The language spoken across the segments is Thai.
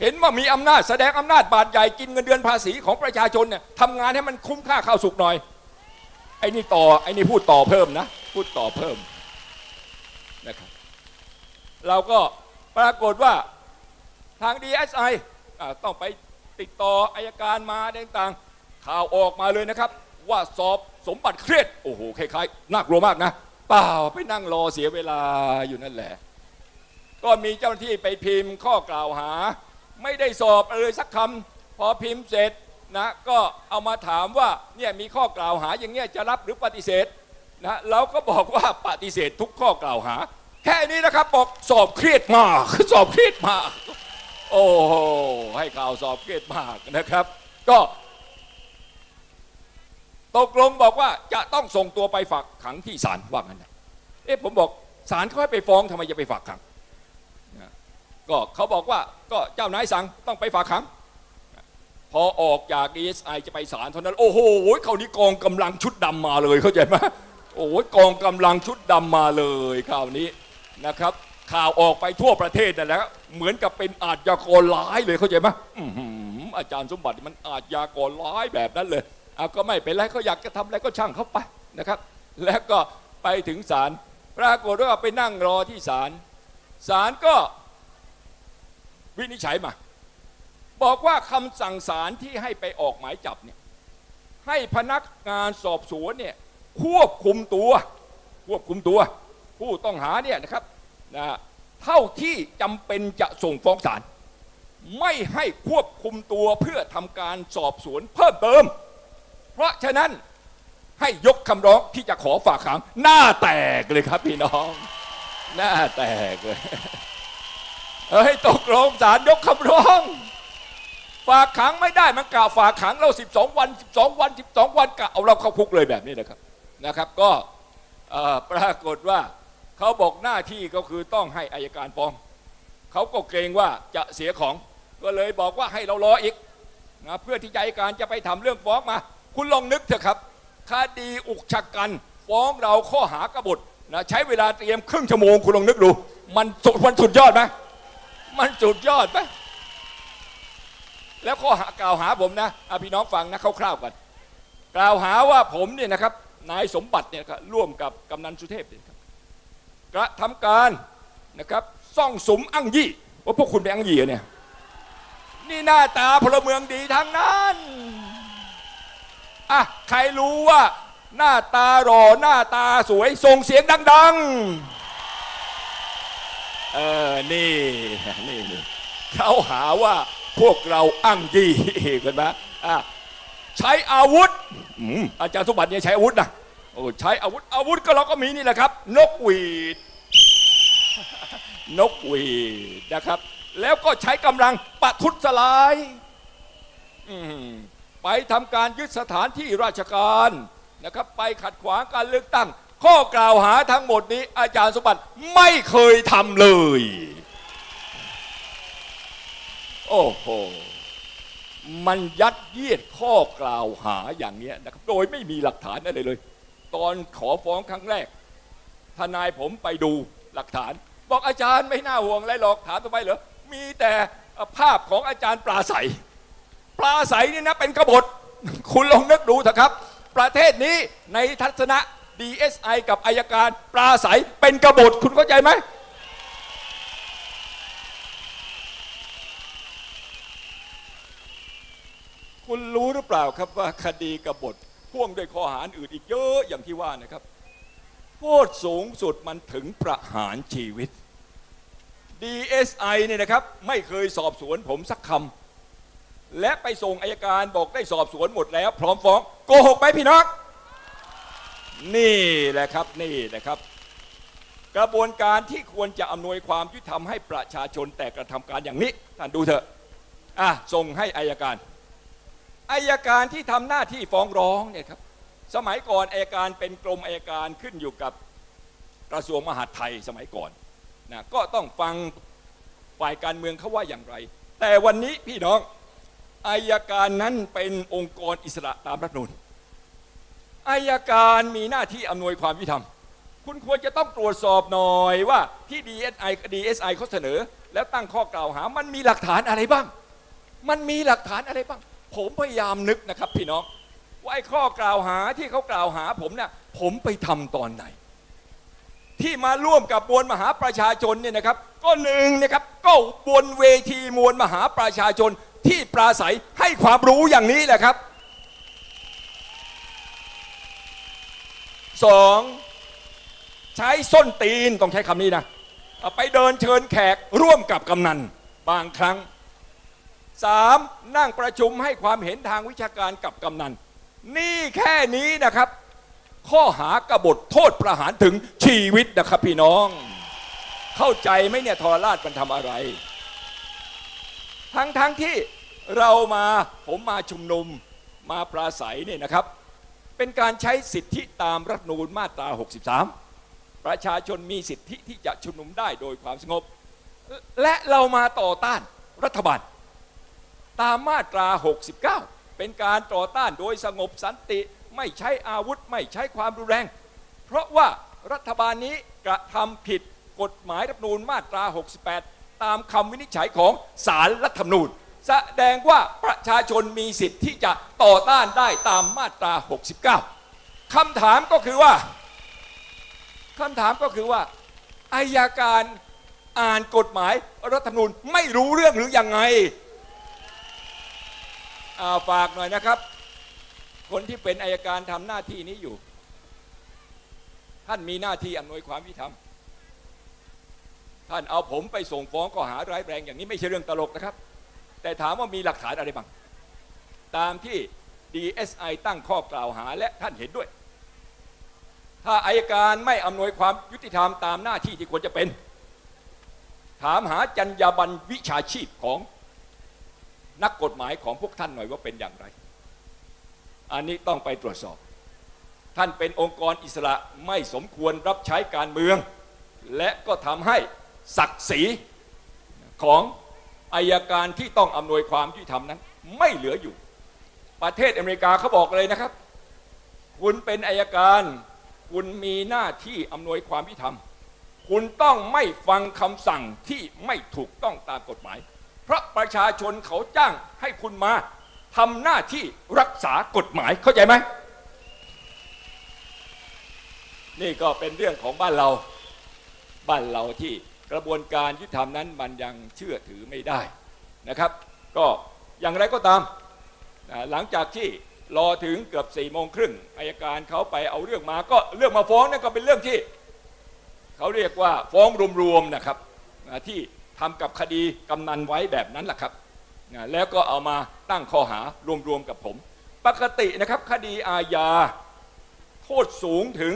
เห็นว่ามีอำนาจแสดงอำนาจบาดใหญ่กินเงินเดือนภาษีของประชาชนเนี่ยทำงานให้มันคุ้มค่าข้าวสุกหน่อยไอ้นี่ต่อไอ้นี่พูดต่อเพิ่มนะพูดต่อเพิ่มนะครับเราก็ปรากฏว่าทาง DSI อ่าต้องไปติดต่ออายการมาต่างๆข่าวออกมาเลยนะครับ ว่าสอบสมบัติเครียดโอ้โหคล้ายๆน่ากลัวมากนะเปล่าไปนั่งรอเสียเวลาอยู่นั่นแหละ ก็มีเจ้าหน้าที่ไปพิมพ์ข้อกล่าวหา ไม่ได้สอบเลยสักคำพอพิมพ์เสร็จนะก็เอามาถามว่าเนี่ยมีข้อกล่าวหาอย่างเงี้ยจะรับหรือปฏิเสธนะเราก็บอกว่าปฏิเสธทุกข้อกล่าวหา แค่นี้นะครับบอกสอบเครียดมากสอบเครียดมาก โอ้โหให้ข่าวสอบเครียดมากนะครับ ก็ตกลงบอกว่าจะต้องส่งตัวไปฝากขังที่ศาลว่างั้นนะเอ๊ะผมบอกศาลเขาให้ไปฟ้องทำไมจะไปฝากขัง ก็เขาบอกว่าก็เจ้านายสั่งต้องไปฝากขัง พอออกจาก DSI จะไปศาลเท่านั้น โอ้โหเขานี้กองกำลังชุดดำมาเลยเข้าใจไหมโอ้โหกองกำลังชุดดำมาเลยคราวนี้นะครับ ข่าวออกไปทั่วประเทศนั่นแหละเหมือนกับเป็นอาชญากรร้ายเลยเข้าใจไหมอื้อาจารย์สมบัติมันอาชญากรร้ายแบบนั้นเลยเอาก็ไม่เป็นไรเขาอยากจะทำอะไรก็ช่างเขาไปนะครับ แล้วก็ไปถึงศาลปรากฏว่าไปนั่งรอที่ศาลศาลก็ วินิจฉัยมา บอกว่าคำสั่งศาลที่ให้ไปออกหมายจับเนี่ยให้พนักงานสอบสวนเนี่ยควบคุมตัว ควบคุมตัว ผู้ต้องหาเนี่ยนะครับนะเท่าที่จำเป็นจะส่งฟ้องศาลไม่ให้ควบคุมตัวเพื่อทำการสอบสวนเพิ่มเติม เพราะฉะนั้นให้ยกคำร้องที่จะขอฝากขังหน้าแตกเลยครับพี่น้อง หน้าแตกเลย เอ้ยตกลงศาลยกคำร้อง ฝากขังไม่ได้มันกล่าวฝากขังเรา 12 วัน 12 วัน 12 วันกะเอาเราเข้าคุกเลยแบบนี้นะครับนะครับ ก็ปรากฏว่าเขาบอกหน้าที่ก็คือต้องให้อายการฟ้องเขาก็เกรงว่าจะเสียของ ก็เลยบอกว่าให้เรารออีกนะเพื่อที่จะอัยการจะไปทำเรื่องฟ้องมา คุณลองนึกเถอะครับคดีอุกชะกันฟ้องเราข้อหากบฏนะใช้เวลาเตรียมครึ่งชั่วโมงคุณลองนึกดู มันสุดมันสุดยอดไหม มันสุดยอดไหมแล้วข้อกล่าวหาผมนะอะพี่น้องฟังนะคร่าวๆกันกล่าวหาว่าผมเนี่ยนะครับนายสมบัติเนี่ยครับร่วมกับกำนันสุเทพเนี่ยครับกระทำการนะครับซ่องสมอั้งยี่ว่าพวกคุณไปนอั้งยี่เหรอเนี่ยนี่หน้าตาพลเมืองดีทั้งนั้นอะใครรู้ว่าหน้าตาหล่อหน้าตาสวยส่งเสียงดัง ๆ เออนี่นี่นี่เขาหาว่าพวกเราอ้างยี่กันไหมอะใช้อาวุธอืมอาจารย์สมบัติเนี่ยใช้อาวุธนะโอ้ใช้อาวุธอาวุธก็เราก็มีนี่แหละครับ นกหวีด นกหวีดนะครับ แล้วก็ใช้กำลังปะทุษลายอืมไปทำการยึดสถานที่ราชการนะครับ ไปขัดขวางการเลือกตั้ง ข้อกล่าวหาทั้งหมดนี้อาจารย์สมบัติไม่เคยทำเลย โอ้โหมันยัดเยียดข้อกล่าวหาอย่างนี้นะครับโดยไม่มีหลักฐานอะไรเลย ตอนขอฟ้องครั้งแรก ทนายผมไปดูหลักฐาน บอกอาจารย์ไม่น่าห่วงอะไรหรอกถามทำไมเหรอมีแต่ภาพของอาจารย์ปลาใสปลาใสนี่นะเป็นกบฏ คุณลองนึกดูเถอะครับ ประเทศนี้ในทัศนะ DSI กับอายการปลาใสเป็นกบฏคุณเข้าใจไหมคุณรู้หรือเปล่าครับว่าคดีกบฏพ่วงด้วยข้อหาอื่นอีกเยอะอย่างที่ว่านะครับ โทษสูงสุดมันถึงประหารชีวิต DSI เนี่ยนะครับ ไม่เคยสอบสวนผมสักคำและไปส่งอายการบอกได้สอบสวนหมดแล้ว พร้อมฟ้อง โกหกไหมพี่น้อง นี่แหละครับนี่แหละครับ กระบวนการที่ควรจะอำนวยความยุติธรรมให้ประชาชนแต่กระทำการอย่างนี้ท่านดูเถอะอะส่งให้อายการอายการที่ทำหน้าที่ฟ้องร้องเนี่ยครับสมัยก่อนอายการเป็นกรมอายการขึ้นอยู่กับกระทรวงมหาดไทยสมัยก่อนนะก็ต้องฟังฝ่ายการเมืองเขาว่าอย่างไร แต่วันนี้พี่น้องอายการนั้นเป็นองค์กรอิสระตามรัฐธรรมนูญ อายการมีหน้าที่อำนวยความยุติธรรม คุณควรจะต้องตรวจสอบหน่อยว่าที่ DSI DSI เขาเสนอ แล้วตั้งข้อกล่าวหา มันมีหลักฐานอะไรบ้าง มันมีหลักฐานอะไรบ้าง ผมพยายามนึกนะครับพี่น้อง ว่าไอ้ข้อกล่าวหาที่เขากล่าวหาผมเนี่ยผมไปทำตอนไหน ที่มาร่วมกับมวลมหาประชาชนเนี่ยนะครับ ก็หนึ่งนะครับก็บนเวทีมวลมหาประชาชนที่ปราศัยให้ความรู้อย่างนี้แหละครับ สองใช้ส้นตีนต้องใช้คำนี้นะเอาไปเดินเชิญแขกร่วมกับกำนันบางครั้งสามนั่งประชุมให้ความเห็นทางวิชาการกับกำนัน นี่แค่นี้นะครับ ข้อหากบฏโทษประหารถึงชีวิตนะครับพี่น้อง เข้าใจไหมเนี่ยทรราชมันทำอะไร ทั้งทั้งที่เรามาผมมาชุมนุมมาปราศัยเนี่ยนะครับ เป็นการใช้สิทธิตามรัฐนูญมาตรา 63 ประชาชนมีสิทธิที่จะชุมนุมได้โดยความสงบ และเรามาต่อต้านรัฐบาล ตามมาตรา 69 เป็นการต่อต้านโดยสงบสันติไม่ใช้อาวุธไม่ใช้ความรุนแรง เพราะว่ารัฐบาลนี้กระทำผิดกฎหมายรัฐนูญมาตรา 68 ตามคำวินิจฉัยของศาลรัฐธรรมนูญ แสดงว่าประชาชนมีสิทธิ์ที่จะต่อต้านได้ตามมาตรา 69 คำถามก็คือว่าคำถามก็คือว่าอายการอ่านกฎหมายรัฐธรรมนูญไม่รู้เรื่องหรือยังไงอาฝากหน่อยนะครับ คนที่เป็นอายการทำหน้าที่นี้อยู่ ท่านมีหน้าที่อำนวยความยุติธรรมท่านเอาผมไปส่งฟ้องข้อหาร้ายแรงอย่างนี้ไม่ใช่เรื่องตลกนะครับ แต่ถามว่ามีหลักฐานอะไรบ้าง ตามที่ DSI ตั้งข้อกล่าวหาและท่านเห็นด้วย ถ้าอายการไม่อำนวยความยุติธรรมตามหน้าที่ที่ควรจะเป็น ถามหาจรรยาบรรณวิชาชีพของนักกฎหมายของพวกท่านหน่อยว่าเป็นอย่างไร อันนี้ต้องไปตรวจสอบ ท่านเป็นองค์กรอิสระไม่สมควรรับใช้การเมือง และก็ทำให้ศักดิ์ศรีของ อายการที่ต้องอำนวยความยุติธรรมนั้น ไม่เหลืออยู่ ประเทศอเมริกาเขาบอกเลยนะครับ คุณเป็นอายการ คุณมีหน้าที่อำนวยความยุติธรรม คุณต้องไม่ฟังคำสั่งที่ไม่ถูกต้องตามกฎหมาย เพราะประชาชนเขาจ้างให้คุณมาทำหน้าที่รักษากฎหมายเข้าใจไหมนี่ก็เป็นเรื่องของบ้านเรา บ้านเราที่ กระบวนการยุติธรรมนั้นมันยังเชื่อถือไม่ได้นะครับ ก็อย่างไรก็ตามนะหลังจากที่รอถึงเกือบสี่โมงครึ่งอายการเขาไปเอาเรื่องมา ก็เรื่องมาฟ้องนั่นก็เป็นเรื่องที่ เขาเรียกว่าฟ้องรวมๆนะครับนะที่ทำกับคดีกำนันไว้แบบนั้นแหละครับนะแล้วก็เอามาตั้งข้อหารวมๆกับผม ปกตินะครับคดีอาญาโทษสูงถึง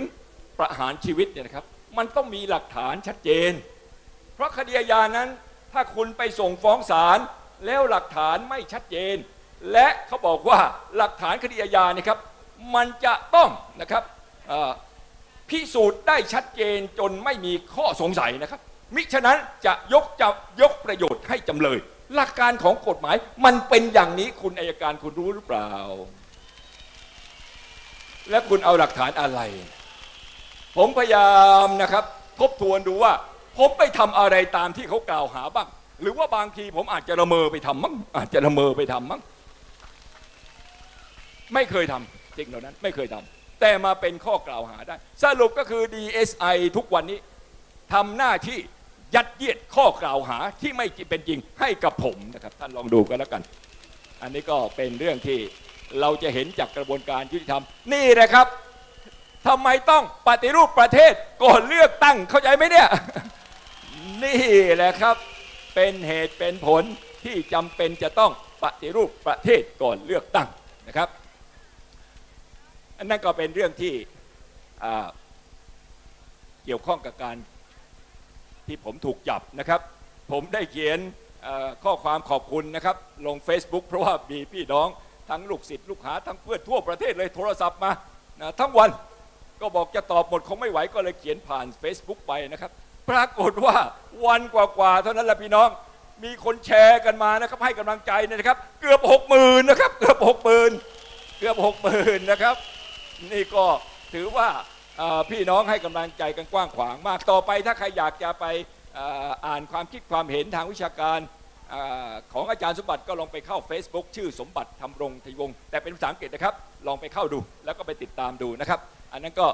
ประหารชีวิตเนี่ยนะครับ มันต้องมีหลักฐานชัดเจน ราะคดีอาญานั้น ถ้าคุณไปส่งฟ้องศาลแล้วหลักฐานไม่ชัดเจน และเขาบอกว่าหลักฐานคดีอาญาเนี่ยครับ มันจะต้องนะครับพิสูจน์ได้ชัดเจนจนไม่มีข้อสงสัยนะครับ มิฉะนั้นจะยกจะยกประโยชน์ให้จำเลย หลักการของกฎหมายมันเป็นอย่างนี้คุณอายการคุณรู้หรือเปล่า และคุณเอาหลักฐานอะไร ผมพยายามนะครับ ทบทวนดูว่า ผมไปทำอะไรตามที่เขากล่าวหาบ้าง หรือว่าบางทีผมอาจจะละเมอไปทำมั้งอาจจะละเมอไปทำมั้งไม่เคยทำสิ่งเหล่านั้นไม่เคยทำแต่มาเป็นข้อกล่าวหาได้ สรุปก็คือ DSI ทุกวันนี้ทำหน้าที่ยัดเยียดข้อกล่าวหาที่ไม่เป็นจริงให้กับผมนะครับ ท่านลองดูกันแล้วกัน อันนี้ก็เป็นเรื่องที่เราจะเห็นจากกระบวนการยุติธรรม นี่นะครับทำไมต้องปฏิรูปประเทศก่อนเลือกตั้งเข้าใจไหมเนี่ย นี่แหละครับ เป็นเหตุเป็นผลที่จำเป็นจะต้องปฏิรูปประเทศก่อนเลือกตั้งนะครับ อันนั้นก็เป็นเรื่องที่เกี่ยวข้องกับการที่ผมถูกจับนะครับ ผมได้เขียนข้อความขอบคุณนะครับ ลง Facebook เพราะว่ามีพี่น้องทั้งลูกศิษย์ลูกหาทั้งเพื่อนทั่วประเทศเลยโทรศัพท์มานะทั้งวันก็บอกจะตอบหมดคงไม่ไหวก็เลยเขียนผ่าน Facebook ไปนะครับ ปรากฏว่าวันกว่าๆเท่านั้นแหละพี่น้อง มีคนแชร์กันมานะครับ ให้กำลังใจเนยนะครับ เกือบหกหมื่นนะครับ เกือบหกหมื่นเกือบหกหมื่นนะครับ นี่ก็ถือว่าพี่น้องให้กำลังใจกันกว้างขวางมากต่อไปถ้าใครอยากจะไปอ่ออ่านความคิดความเห็นทางวิชาการอของอาจารย์สมบัติก็ลองไปเข้า Facebook ชื่อสมบัติทำรงทยวงศ์แต่เป็นภาษาอังกฤษนะครับ ลองไปเข้าดูแล้วก็ไปติดตามดูนะครับ อันนั้นก็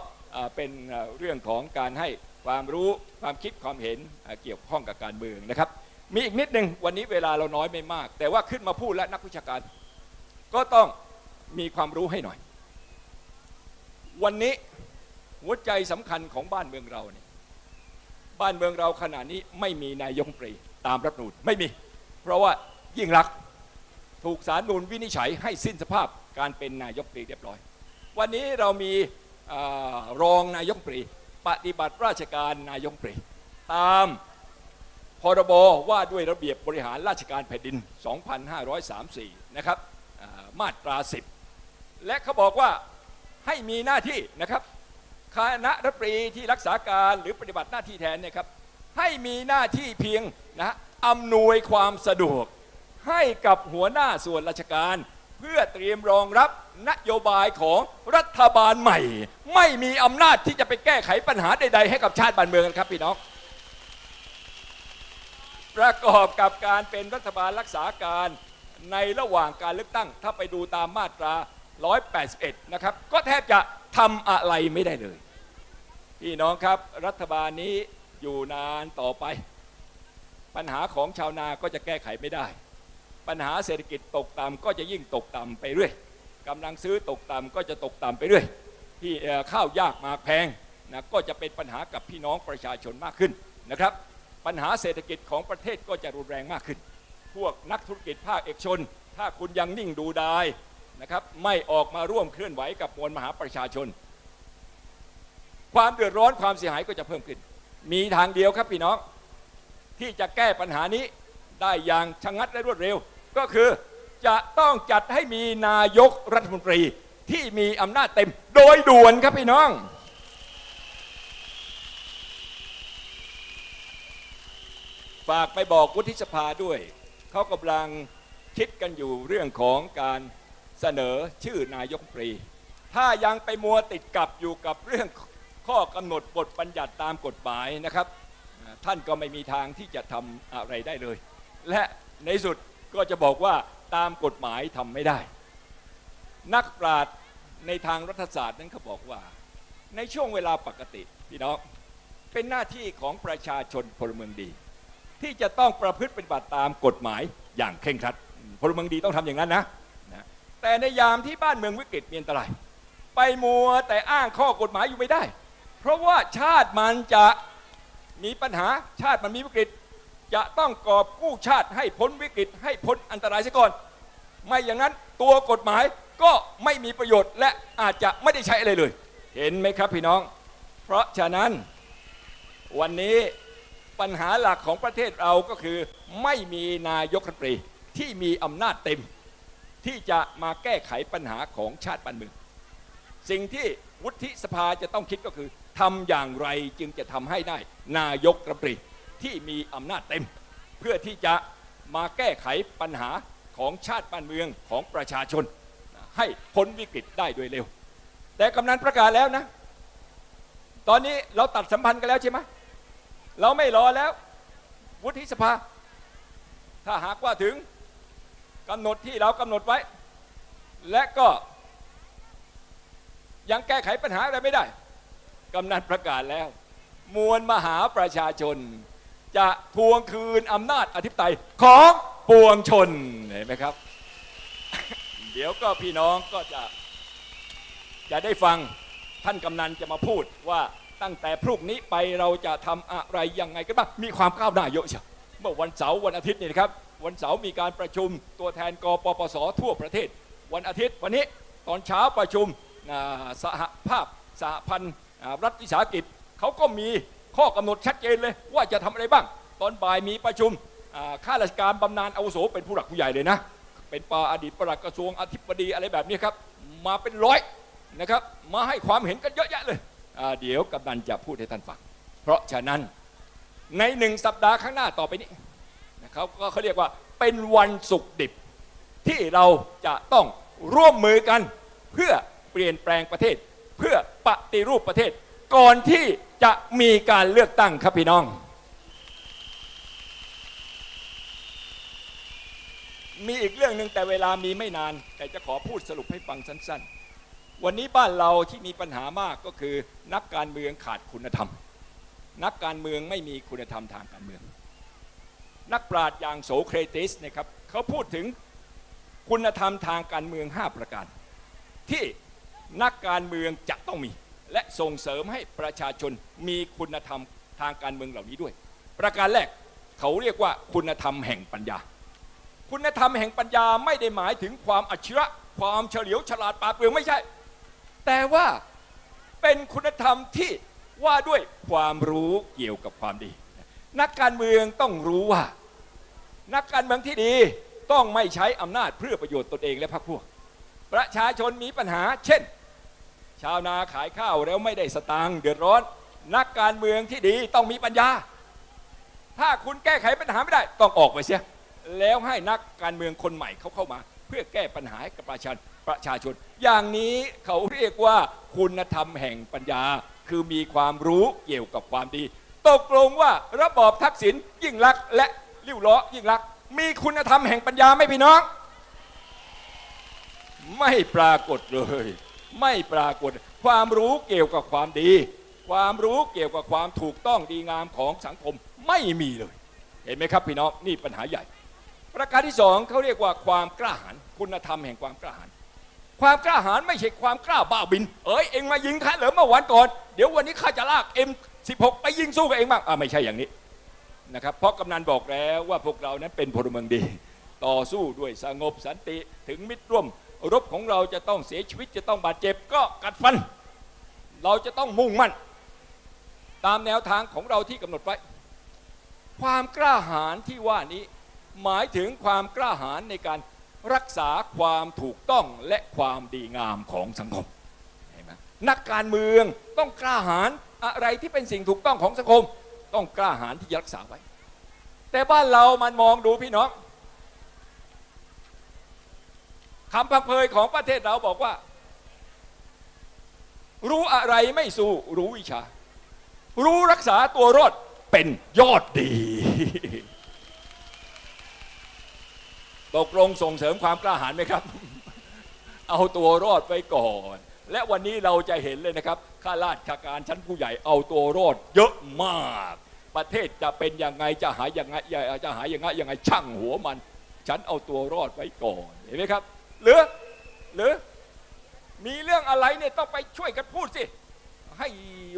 เป็นเอ่อเรื่องของการให้ ความรู้ความคิดความเห็นเกี่ยวข้องกับการเมืองนะครับ มีอีกนิดหนึ่งวันนี้เวลาเราน้อยไม่มาก แต่ว่าขึ้นมาพูดและนักวิชาการ ก็ต้องมีความรู้ให้หน่อย วันนี้หัวใจสำคัญของบ้านเมืองเราเนี่ยบ้านเมืองเราขณะนี้ไม่มีนายกรัฐมนตรีตามรัฐมนูญไม่มี เพราะว่ายิ่งรักถูกสารนูนวินิจฉัยให้สิ้นสภาพการเป็นนายกรัฐมนตรีเรียบร้อย วันนี้เรามีอรองนายกรัฐมนตรี ปฏิบัติราชการนายกปรีตามพรบว่าด้วยระเบียบบริหารราชการแผ่นดิน 2534 นะครับมาตรา 10 และเขาบอกว่าให้มีหน้าที่นะครับคณะรัฐมนตรีที่รักษาการหรือปฏิบัติหน้าที่แทนเนี่ยครับให้มีหน้าที่เพียงนะอำนวยความสะดวกให้กับหัวหน้าส่วนราชการ เพื่อเตรียมรองรับนโยบายของรัฐบาลใหม่ ไม่มีอำนาจที่จะไปแก้ไขปัญหาใด ๆ ให้กับชาติบ้านเมืองครับพี่น้อง ประกอบกับการเป็นรัฐบาลรักษาการในระหว่างการเลือกตั้ง ถ้าไปดูตามมาตรา 181 นะครับ ก็แทบจะทำอะไรไม่ได้เลย พี่น้องครับรัฐบาลนี้อยู่นานต่อไป ปัญหาของชาวนาก็จะแก้ไขไม่ได้ ปัญหาเศรษฐกิจตกต่ำก็จะยิ่งตกต่ำไปเรื่อยกำลังซื้อตกต่ำก็จะตกต่ำไปเรื่อยที่ข้าวยากมากแพงนะก็จะเป็นปัญหากับพี่น้องประชาชนมากขึ้นนะครับ ปัญหาเศรษฐกิจของประเทศก็จะรุนแรงมากขึ้น พวกนักธุรกิจภาคเอกชน ถ้าคุณยังนิ่งดูดายนะครับไม่ออกมาร่วมเคลื่อนไหวกับมวลมหาประชาชน ความเดือดร้อนความเสียหายก็จะเพิ่มขึ้น มีทางเดียวครับพี่น้อง ที่จะแก้ปัญหานี้ได้อย่างชะงัดและรวดเร็ว ก็คือจะต้องจัดให้มีนายกรัฐมนตรีที่มีอำนาจเต็มโดยด่วนครับพี่น้อง ฝากไปบอกวุฒิสภาด้วย เขากำลังคิดกันอยู่เรื่องของการเสนอชื่อนายกรัฐมนตรี ถ้ายังไปมัวติดกับอยู่กับเรื่องข้อกำหนดบทบัญญัติตามกฎหมายนะครับ ท่านก็ไม่มีทางที่จะทำอะไรได้เลย และในสุด ก็จะบอกว่าตามกฎหมายทำไม่ได้ นักปราชญ์ในทางรัฐศาสตร์นั้นเขาบอกว่า ในช่วงเวลาปกติพี่น้องเป็นหน้าที่ของประชาชนพลเมืองดี ที่จะต้องประพฤติปฏิบัติตามกฎหมายอย่างเคร่งครัดพลเมืองดีต้องทำอย่างนั้นนะนะ แต่ในยามที่บ้านเมืองวิกฤตมีอันตราย ไปมัวแต่อ้างข้อกฎหมายอยู่ไม่ได้ เพราะว่าชาติมันจะมีปัญหาชาติมันมีวิกฤต จะต้องกอบกู้ชาติให้พ้นวิกฤตให้พ้นอันตรายซะก่อน ไม่อย่างนั้นตัวกฎหมายก็ไม่มีประโยชน์และอาจจะไม่ได้ใช้อะไรเลย เห็นไหมครับพี่น้อง เพราะฉะนั้นวันนี้ปัญหาหลักของประเทศเราก็คือ ไม่มีนายกรัฐมนตรีที่มีอำนาจเต็ม ที่จะมาแก้ไขปัญหาของชาติบ้านเมือง สิ่งที่วุฒิสภาจะต้องคิดก็คือทำอย่างไรจึงจะทำให้ได้นายกรัฐมนตรี ที่มีอำนาจเต็ม เพื่อที่จะมาแก้ไขปัญหาของชาติบ้านเมืองของประชาชน ให้พ้นวิกฤตได้โดยเร็ว แต่กำนันประกาศแล้วนะ ตอนนี้เราตัดสัมพันธ์กันแล้วใช่ไหมเราไม่รอแล้ว วุฒิสภา ถ้าหากว่าถึงกำหนดที่เรากำหนดไว้ และก็ยังแก้ไขปัญหาอะไรไม่ได้ กำนันประกาศแล้ว มวลมหาประชาชน จะทวงคืนอำนาจอธิปไตยของปวงชนเห็นไหมครับ เดี๋ยวก็พี่น้องก็จะจะได้ฟังท่านกำนันจะมาพูดว่าตั้งแต่พรุ่งนี้ไปเราจะทำอะไรยังไงกันบ้างมีความก้าวหน้าเยอะเชียวเมื่อวันเสาร์วันอาทิตย์นี่นะครับ วันเสาร์มีการประชุมตัวแทนกปปสทั่วประเทศ วันอาทิตย์วันนี้ตอนเช้าประชุมอ่าสหภาพสหพันธ์อ่ารัฐวิสาหกิจเขาก็มี ข้อกำหนดชัดเจนเลยว่าจะทำอะไรบ้าง ตอนบ่ายมีประชุมข้าราชการบำนาญอาวุโสเป็นผู้หลักผู้ใหญ่เลยนะ เป็นปาอดีตประหลัดกระทรวงอธิบดีอะไรแบบนี้ครับ มาเป็นร้อยนะครับ มาให้ความเห็นกันเยอะแยะเลย เดี๋ยวกำนันจะพูดให้ท่านฟัง เพราะฉะนั้นในหนึ่งสัปดาห์ข้างหน้าต่อไปนี้นะครับก็เขาเรียกว่าเป็นวันศุกร์ดิบที่เราจะต้องร่วมมือกัน เพื่อเปลี่ยนแปลงประเทศ เพื่อปฏิรูปประเทศ ก่อนที่จะมีการเลือกตั้งครับพี่น้อง มีอีกเรื่องหนึ่งแต่เวลามีไม่นาน แต่จะขอพูดสรุปให้ฟังสั้น ๆ วันนี้บ้านเราที่มีปัญหามากก็คือ นักการเมืองขาดคุณธรรม นักการเมืองไม่มีคุณธรรมทางการเมือง นักปราชญ์อย่างโสเครติสนะครับเขาพูดถึงคุณธรรมทางการเมือง 5 ประการ ที่นักการเมืองจะต้องมี และส่งเสริมให้ประชาชนมีคุณธรรมทางการเมืองเหล่านี้ด้วย ประการแรกเขาเรียกว่าคุณธรรมแห่งปัญญา คุณธรรมแห่งปัญญาไม่ได้หมายถึงความอัจฉริยะความเฉลียวฉลาดปราดเปรื่องไม่ใช่ แต่ว่าเป็นคุณธรรมที่ว่าด้วยความรู้เกี่ยวกับความดี นักการเมืองต้องรู้ว่า นักการเมืองที่ดีต้องไม่ใช้อำนาจเพื่อประโยชน์ตนเองและพรรคพวก ประชาชนมีปัญหา เช่น ชาวนาขายข้าวแล้วไม่ได้สตางค์เดือดร้อน นักการเมืองที่ดีต้องมีปัญญา ถ้าคุณแก้ไขปัญหาไม่ได้ต้องออกไปเสีย แล้วให้นักการเมืองคนใหม่เขาเข้ามา เพื่อแก้ปัญหาให้กับประชาชนประชาชน อย่างนี้เขาเรียกว่าคุณธรรมแห่งปัญญา คือมีความรู้เกี่ยวกับความดี ตกลงว่าระบอบทักษิณยิ่งลักและริ้วล้อยิ่งลัก มีคุณธรรมแห่งปัญญาไหม่พี่น้อง ไม่ปรากฏเลย ไม่ปรากฏ ความรู้เกี่ยวกับความดี ความรู้เกี่ยวกับความถูกต้องดีงามของสังคมไม่มีเลย เห็นไหมครับพี่น้องนี่ปัญหาใหญ่ ประการที่สองเขาเรียกว่าความกล้าหาญคุณธรรมแห่งความกล้าหาญความกล้าหาญไม่ใช่ความกล้าบ้าบิน เอ้ยเองมายิงข้าเหรอเมื่อวันก่อน เดี๋ยววันนี้ข้าจะลาก M16 ไปยิงสู้กับเองบ้างอ่าไม่ใช่อย่างนี้นะครับเพราะกำนันบอกแล้วว่าพวกเรานั้นเป็นพลเมืองดี ต่อสู้ด้วยสงบสันติถึงมิตรร่วม รบของเราจะต้องเสียชีวิตจะต้องบาดเจ็บก็กัดฟัน เราจะต้องมุ่งมั่น ตามแนวทางของเราที่กำหนดไว้ ความกล้าหาญที่ว่านี้ หมายถึงความกล้าหาญในการรักษาความถูกต้องและความดีงามของสังคมเห็นไหมนักการเมืองต้องกล้าหาญอะไรที่เป็นสิ่งถูกต้องของสังคม ต้องกล้าหาญที่จะรักษาไว้ แต่บ้านเรามันมองดูพี่น้อง คำพังเพยของประเทศเราบอกว่า รู้อะไรไม่สู้รู้วิชา รู้รักษาตัวรอดเป็นยอดดี ตกลงส่งเสริมความกล้าหาญไหมครับ เอาตัวรอดไว้ก่อน และวันนี้เราจะเห็นเลยนะครับ ข้าราชการชั้นผู้ใหญ่เอาตัวรอดเยอะมาก ประเทศจะเป็นยังไงจะหายยังไงจะหายยังไงยังไงช่างหัวมัน ฉันเอาตัวรอดไว้ก่อน เห็นไหมครับ หรือหรือมีเรื่องอะไรเนี่ยต้องไปช่วยกันพูดสิ ให้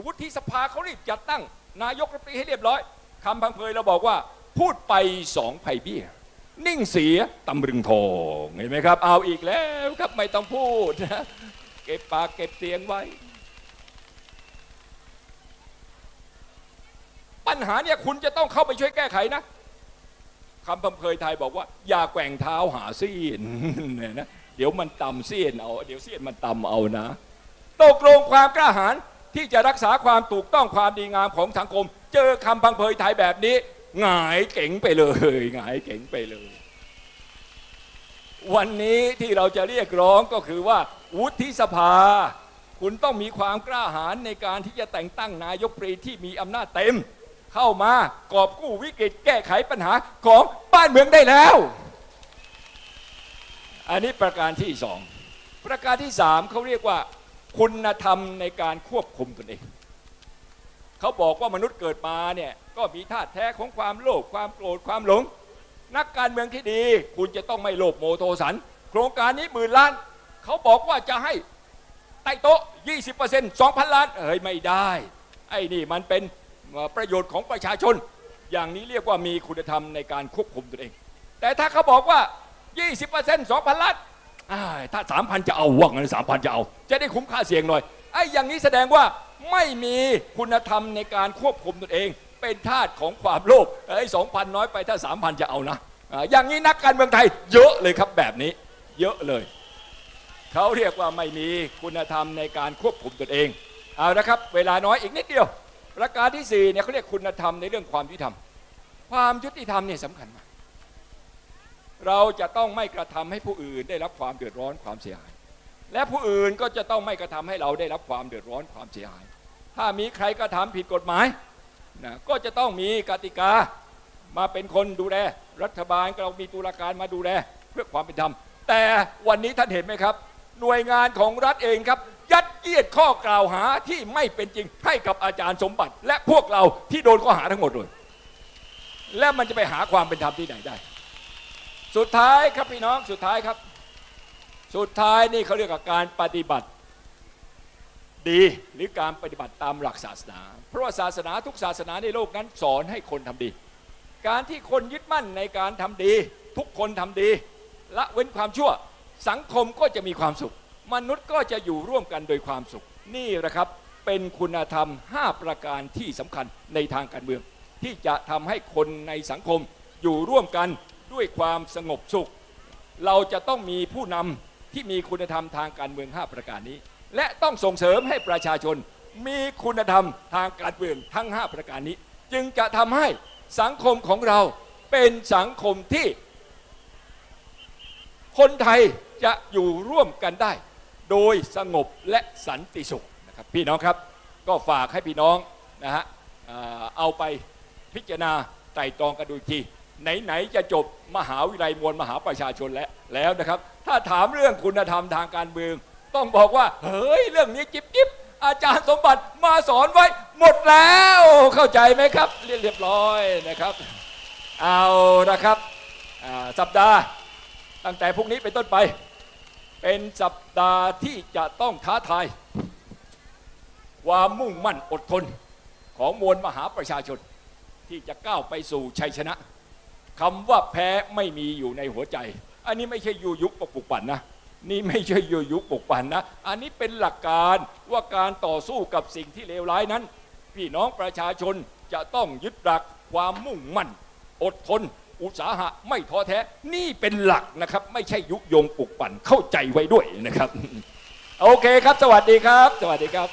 วุฒิสภาเขารีบจัดตั้ง นายกรัฐมนตรีให้เรียบร้อยคำพังเพยเราบอกว่า พูดไปสองไผ่เบี้ย นิ่งเสียตำรึงทองเห็นไหมครับ เอาอีกแล้วครับไม่ต้องพูดนะเก็บปากเก็บเสียงไว้ ปัญหาเนี่ยคุณจะต้องเข้าไปช่วยแก้ไขนะ คำพังเพยไทยบอกว่า อย่าแกว่งเท้าหาซีนเนี่ยนะเดี๋ยวมันต่ำเสี้ยนเอา เดี๋ยวเสี้ยนมันต่ำเอานะตกลงความกล้าหาญที่จะรักษาความถูกต้องความดีงามของสังคม เจอคำพังเพยไทยแบบนี้หงายเก๋งไปเลยหงายเก๋งไปเลย วันนี้ที่เราจะเรียกร้องก็คือว่าวุฒิสภา คุณต้องมีความกล้าหาญในการที่จะแต่งตั้งนายกปรีที่มีอำนาจเต็ม เข้ามากอบกู้วิกฤตแก้ไขปัญหาของบ้านเมืองได้แล้ว อันนี้ประการที่สองประการที่สามเขาเรียกว่า คุณธรรมในการควบคุมตนเองเขาบอกว่ามนุษย์เกิดมาเนี่ยก็มีธาตุแท้ของความโลภความโกรธความหลง นักการเมืองที่ดี คุณจะต้องไม่โลภโมโทสัน โครงการนี้หมื่นล้าน เขาบอกว่าจะให้ใต้โต๊ะ 20% 2,000 ล้าน เอ้ยไม่ได้ ไอ้นี่มันเป็น ประโยชน์ของประชาชน อย่างนี้เรียกว่ามีคุณธรรมในการควบคุมตนเอง แต่ถ้าเขาบอกว่า 20% 2,000ล้านอ้าถ้า 3,000 จะเอาว่างน3,000จะเอา จะได้คุ้มค่าเสี่ยงหน่อยไอ้อย่างนี้แสดงว่าไม่มีคุณธรรมในการควบคุมตนเอง เป็นทาสของความโลภไอ้สองพันน้อยไปถ้า 3,000 จะเอานะอ่าอย่างนี้นักการเมืองไทยเยอะเลยครับแบบนี้ เยอะเลยเขาเรียกว่าไม่มีคุณธรรมในการควบคุมตนเอง เอาละครับ เวลาน้อยอีกนิดเดียว ประการที่สี่เนี่ยเขาเรียกคุณธรรมในเรื่องความยุติธรรม ความยุติธรรมเนี่ยสำคัญมาก เราจะต้องไม่กระทำให้ผู้อื่นได้รับความเดือดร้อนความเสียหาย และผู้อื่นก็จะต้องไม่กระทำให้เราได้รับความเดือดร้อนความเสียหาย ถ้ามีใครกระทำผิดกฎหมายนะก็จะต้องมีกติกามาเป็นคนดูแล รัฐบาลเรามีตุลาการมาดูแลเพื่อความเป็นธรรม แต่วันนี้ท่านเห็นไหมครับ หน่วยงานของรัฐเองครับ ยัดเยียดข้อกล่าวหาที่ไม่เป็นจริงให้กับอาจารย์สมบัติ และพวกเราที่โดนข้อหาทั้งหมดเลยและมันจะไปหาความเป็นธรรมที่ไหนได้ สุดท้ายครับพี่น้องสุดท้ายครับ สุดท้ายนี่เขาเรียกว่าการปฏิบัติ ดีหรือการปฏิบัติตามหลักศาสนา เพราะว่าศาสนาทุกศาสนาในโลกนั้นสอนให้คนทำดี การที่คนยึดมั่นในการทำดี ทุกคนทำดี ละเว้นความชั่วสังคมก็จะมีความสุข มนุษย์ก็จะอยู่ร่วมกันโดยความสุข นี่แหละครับเป็นคุณธรรม 5 ประการที่สำคัญในทางการเมือง ที่จะทำให้คนในสังคมอยู่ร่วมกันด้วยความสงบสุข เราจะต้องมีผู้นำที่มีคุณธรรมทางการเมือง 5 ประการนี้ และต้องส่งเสริมให้ประชาชน มีคุณธรรมทางการเมืองทั้ง 5 ประการนี้ จึงจะทำให้สังคมของเราเป็นสังคมที่ คนไทยจะอยู่ร่วมกันได้ โดยสงบและสันติสุขนะครับพี่น้องครับก็ฝากให้พี่น้องนะฮะเอาไปพิจารณาไต่ตรองกันดูอีกทีไหนๆจะจบมหาวิทยาลัยมวลมหาประชาชนแล้วแล้วนะครับ ถ้าถามเรื่องคุณธรรมทางการเมือง ต้องบอกว่า เฮ้ย เรื่องนี้จิบจิบอาจารย์สมบัติมาสอนไว้ หมดแล้วเข้าใจไหมครับ เรียบเรียบร้อยนะครับ เอานะครับสัปดาห์ตั้งแต่พรุ่งนี้เป็นต้นไป เป็นสัปดาห์ที่จะต้องท้าทาย ความมุ่งมั่นอดทนของมวลมหาประชาชน ที่จะก้าวไปสู่ชัยชนะคำว่าแพ้ไม่มีอยู่ในหัวใจ อันนี้ไม่ใช่ยูยุปลุกปั่นนะนี่ไม่ใช่ยูยุปลุกปั่นนะ อันนี้เป็นหลักการว่าการต่อสู้กับสิ่งที่เลวร้ายนั้น พี่น้องประชาชนจะต้องยึดหลักความมุ่งมั่น อดทน อุตสาหะไม่ท้อแท้นี่เป็นหลักนะครับ ไม่ใช่ยุยงปลุกปั่นเข้าใจไว้ด้วยนะครับ โอเคครับ สวัสดีครับ สวัสดีครับ